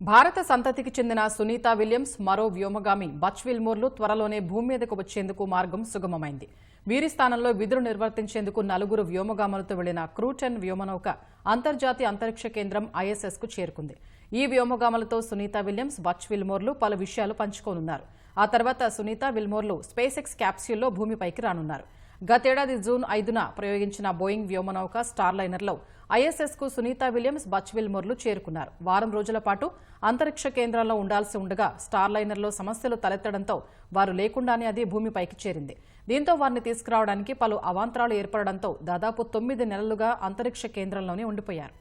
భారత సంతతికి చెందిన సునీత విలియమ్స్ మరో వ్యోమగామి. బచ్ విల్మోర్లు త్వరలోనే భూమి మీదకు వచ్చేందుకు మార్గం సుగమమైంది. వీరి స్థానంలో విధులు నిర్వర్తించేందుకు నలుగురు వ్యోమగాములతో వెళ్ళిన క్రూటెన్ వ్యోమనౌక అంతర్జాతీయ అంతరిక్ష కేంద్రం ఐఎస్ఎస్కు చేరుకుంది. ఈ వ్యోమగాములతో సునీత విలియమ్స్ బచ్ విల్మోర్లు పలు విషయాలు పంచుకోనున్నారు. ఆ తర్వాత సునీత విల్మోర్లు స్పేస్ ఎక్స్ క్యాప్స్యూల్లో భూమిపైకి రానున్నారు. గతేడాది జూన్ ఐదున ప్రయోగించిన బోయింగ్ వ్యోమనౌక స్టార్ లైనర్లో ఐఎస్ఎస్కు సునీత విలియమ్స్ బచ్విల్ విల్మోర్లు చేరుకున్నారు. వారం రోజుల పాటు అంతరిక్ష కేంద్రంలో ఉండాల్సి ఉండగా స్టార్ లైనర్లో సమస్యలు తలెత్తడంతో వారు లేకుండానే అది భూమిపైకి చేరింది. దీంతో వారిని తీసుకురావడానికి పలు అవాంతరాలు ఏర్పడడంతో దాదాపు తొమ్మిది నెలలుగా అంతరిక్ష కేంద్రంలోనే ఉండిపోయారు.